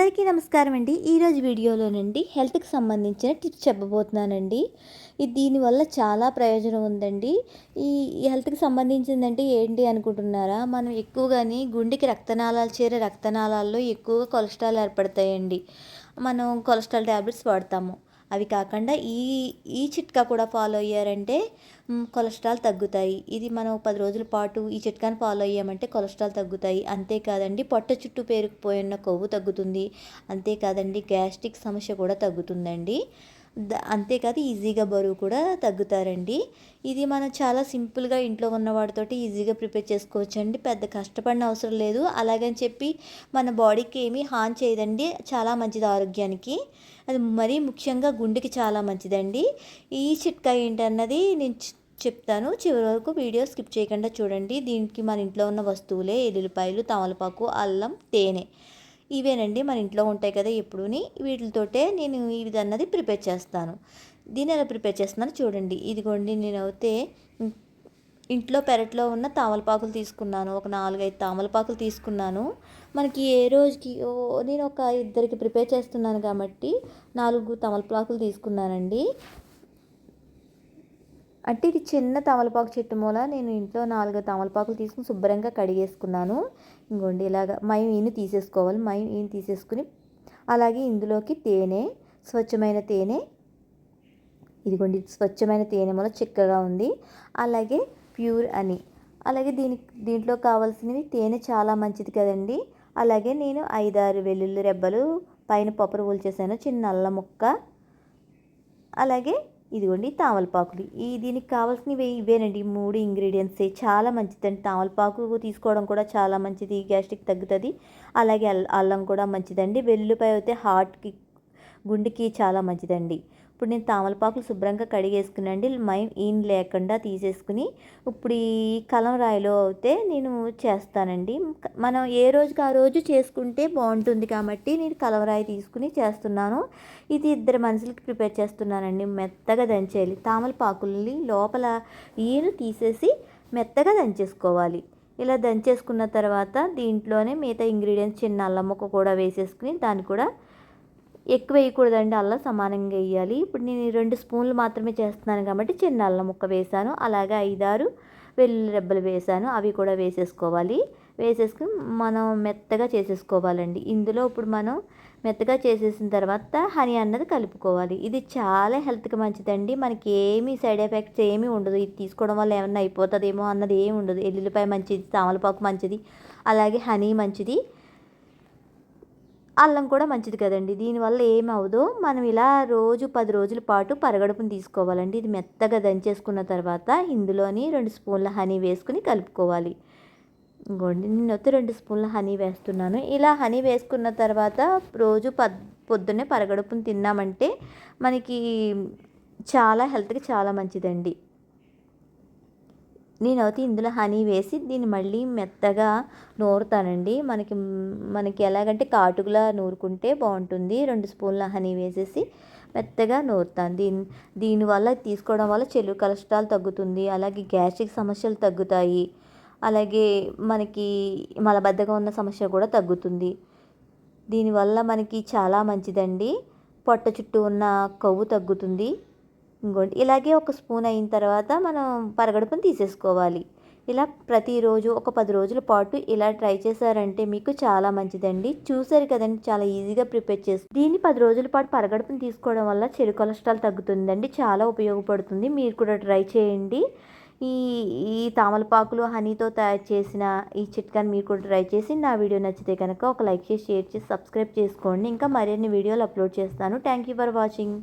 అందరికీ నమస్కారం అండి. ఈరోజు వీడియోలోనండి హెల్త్కి సంబంధించిన టిప్స్ చెప్పబోతున్నానండి. ఇది దీనివల్ల చాలా ప్రయోజనం ఉందండి. ఈ హెల్త్కి సంబంధించిందంటే ఏంటి అనుకుంటున్నారా? మనం ఎక్కువగాని గుండెకి రక్తనాళాలు చేరే రక్తనాళాల్లో ఎక్కువగా కొలెస్ట్రాల్ ఏర్పడతాయండి. మనం కొలెస్ట్రాల్ ట్యాబ్లెట్స్ వాడతాము. అవి కాకుండా ఈ ఈ చిట్కా కూడా ఫాలో అయ్యారంటే కొలెస్ట్రాల్ తగ్గుతాయి. ఇది మనం పది రోజుల పాటు ఈ చిట్కాని ఫాలో అయ్యామంటే కొలెస్ట్రాల్ తగ్గుతాయి. అంతేకాదండి పొట్ట చుట్టూ పేరుకుపోయిన కొవ్వు తగ్గుతుంది. అంతేకాదండి గ్యాస్ట్రిక్ సమస్య కూడా తగ్గుతుందండి. అంతేకాదు ఈజీగా బరువు కూడా తగ్గుతారండి. ఇది మనం చాలా సింపుల్గా ఇంట్లో ఉన్న వాటితోటి ఈజీగా ప్రిపేర్ చేసుకోవచ్చు అండి పెద్ద కష్టపడిన అవసరం లేదు. అలాగని చెప్పి మన బాడీకి ఏమీ హాన్ చేయదండి. చాలా మంచిది ఆరోగ్యానికి. అది మరీ ముఖ్యంగా గుండెకి చాలా మంచిదండి. ఈ చిట్కా ఏంటన్నది నేను చెప్తాను. చివరి వరకు వీడియో స్కిప్ చేయకుండా చూడండి. దీనికి మన ఇంట్లో ఉన్న వస్తువులే ఎల్లుల్లిపాయలు తమలపాకు అల్లం తేనె. ఇవేనండి మన ఇంట్లో ఉంటాయి కదా ఎప్పుడూని. వీటితోటే నేను ఇది అన్నది ప్రిపేర్ చేస్తాను. దీన్ని ఎలా ప్రిపేర్ చేస్తున్నాను చూడండి. ఇదిగోండి నేను అయితే ఇంట్లో పెరట్లో ఉన్న తామలపాకులు తీసుకున్నాను. ఒక నాలుగైదు తామలపాకులు తీసుకున్నాను. మనకి ఏ రోజుకి నేను ఒక ఇద్దరికి ప్రిపేర్ చేస్తున్నాను కాబట్టి నాలుగు తమలపాకులు తీసుకున్నానండి. అంటే ఇది చిన్న తమలపాకు చెట్టు మూల. నేను ఇంట్లో నాలుగు తమలపాకులు తీసుకుని శుభ్రంగా కడిగేసుకున్నాను. ఇంకోండి ఇలాగ మయం ఈయన తీసేసుకోవాలి. మయం ఈయన తీసేసుకుని అలాగే ఇందులోకి తేనె స్వచ్ఛమైన తేనె ఇదిగోండి స్వచ్ఛమైన తేనె మూల చిక్కగా ఉంది. అలాగే ప్యూర్ అని. అలాగే దీనికి దీంట్లో కావాల్సినవి తేనె చాలా మంచిది కదండి. అలాగే నేను ఐదారు వెల్లుల్లి రెబ్బలు పైన పప్పులు చేశాను చిన్న నల్ల ముక్క. అలాగే ఇదిగోండి తామలపాకులు. ఈ దీనికి కావాల్సినవి ఇవేనండి. మూడు ఇంగ్రీడియంట్సే. చాలా మంచిదండి. తామలపాకు తీసుకోవడం కూడా చాలా మంచిది. గ్యాస్ట్రిక్ తగ్గుతుంది. అలాగే అల్లం కూడా మంచిదండి. వెల్లుల్లిపాయ అయితే హార్ట్కి గుండెకి చాలా మంచిదండి. ఇప్పుడు నేను తామలపాకులు శుభ్రంగా కడిగేసుకునండి. మై ఈన్ లేకుండా తీసేసుకుని ఇప్పుడు ఈ కలం రాయిలో అయితే నేను చేస్తానండి. మనం ఏ రోజుకి ఆ రోజు చేసుకుంటే బాగుంటుంది కాబట్టి నేను కలవరాయి తీసుకుని చేస్తున్నాను. ఇది ఇద్దరు మనుషులకి ప్రిపేర్ చేస్తున్నానండి. మెత్తగా దంచేయాలి. తామలపాకుల్ని లోపల ఈను తీసేసి మెత్తగా దంచేసుకోవాలి. ఇలా దంచేసుకున్న తర్వాత దీంట్లోనే మిగతా ఇంగ్రీడియంట్స్ చిన్న అల్లం ముక్క కూడా వేసేసుకుని దాన్ని కూడా ఎక్కువ వేయకూడదండి అల్లం సమానంగా వేయాలి. ఇప్పుడు నేను రెండు స్పూన్లు మాత్రమే చేస్తున్నాను కాబట్టి చిన్న అల్లం ముక్క వేసాను. అలాగే ఐదారు వెల్లుల్లి రెబ్బలు వేసాను. అవి కూడా వేసేసుకోవాలి. వేసేసుకుని మనం మెత్తగా చేసేసుకోవాలండి. ఇందులో ఇప్పుడు మనం మెత్తగా చేసేసిన తర్వాత హనీ అన్నది కలుపుకోవాలి. ఇది చాలా హెల్త్కి మంచిదండి. మనకి ఏమీ సైడ్ ఎఫెక్ట్స్ ఏమీ ఉండదు. ఇది తీసుకోవడం వల్ల ఏమన్నా అయిపోతుందేమో అన్నది ఏమి ఉండదు. ఎల్లుల్లిపాయ మంచిది తామలపాకు మంచిది అలాగే హనీ మంచిది. అల్లం కూడా మంచిది కదండి. దీనివల్ల ఏమవుదో మనం ఇలా రోజు పది రోజుల పాటు పరగడుపుని తీసుకోవాలండి. ఇది మెత్తగా దంచేసుకున్న తర్వాత ఇందులోని రెండు స్పూన్ల హనీ వేసుకుని కలుపుకోవాలి. ఇంకోండి నేనైతే రెండు స్పూన్ల హనీ వేస్తున్నాను. ఇలా హనీ వేసుకున్న తర్వాత రోజు పద్ పొద్దున్నే పరగడుపుని తిన్నామంటే మనకి చాలా హెల్త్కి చాలా మంచిదండి. నేనైతే ఇందులో హనీ వేసి దీన్ని మళ్ళీ మెత్తగా నూరుతానండి. మనకి మనకి ఎలాగంటే కాటుకులా నూరుకుంటే బాగుంటుంది. రెండు స్పూన్ల హనీ వేసేసి మెత్తగా నూరుతాను. దీని దీనివల్ల తీసుకోవడం వల్ల చెల్లు కొలెస్ట్రాల్ తగ్గుతుంది. అలాగే గ్యాస్ట్రిక్ సమస్యలు తగ్గుతాయి. అలాగే మనకి మలబద్ధకం ఉన్న సమస్య కూడా తగ్గుతుంది. దీనివల్ల మనకి చాలా మంచిదండి. పొట్ట చుట్టూ ఉన్న కొవ్వు తగ్గుతుంది. ఇంకోటి ఇలాగే ఒక స్పూన్ అయిన తర్వాత మనం పరగడుపుని తీసేసుకోవాలి. ఇలా ప్రతిరోజు ఒక పది రోజుల పాటు ఇలా ట్రై చేశారంటే మీకు చాలా మంచిదండి. చూసారు కదండి చాలా ఈజీగా ప్రిపేర్ చేసి దీన్ని పది రోజుల పాటు పరగడుపుని తీసుకోవడం వల్ల చెడు కొలెస్ట్రాల్ తగ్గుతుందండి చాలా ఉపయోగపడుతుంది. మీరు కూడా ట్రై చేయండి. ఈ ఈ తామలపాకులు హనీతో తయారు చేసిన ఈ చిట్కాని మీరు కూడా ట్రై చేసి నా వీడియో నచ్చితే కనుక ఒక లైక్ చేసి షేర్ చేసి సబ్స్క్రైబ్ చేసుకోండి. ఇంకా మరిన్ని వీడియోలు అప్లోడ్ చేస్తాను. Thank you for watching.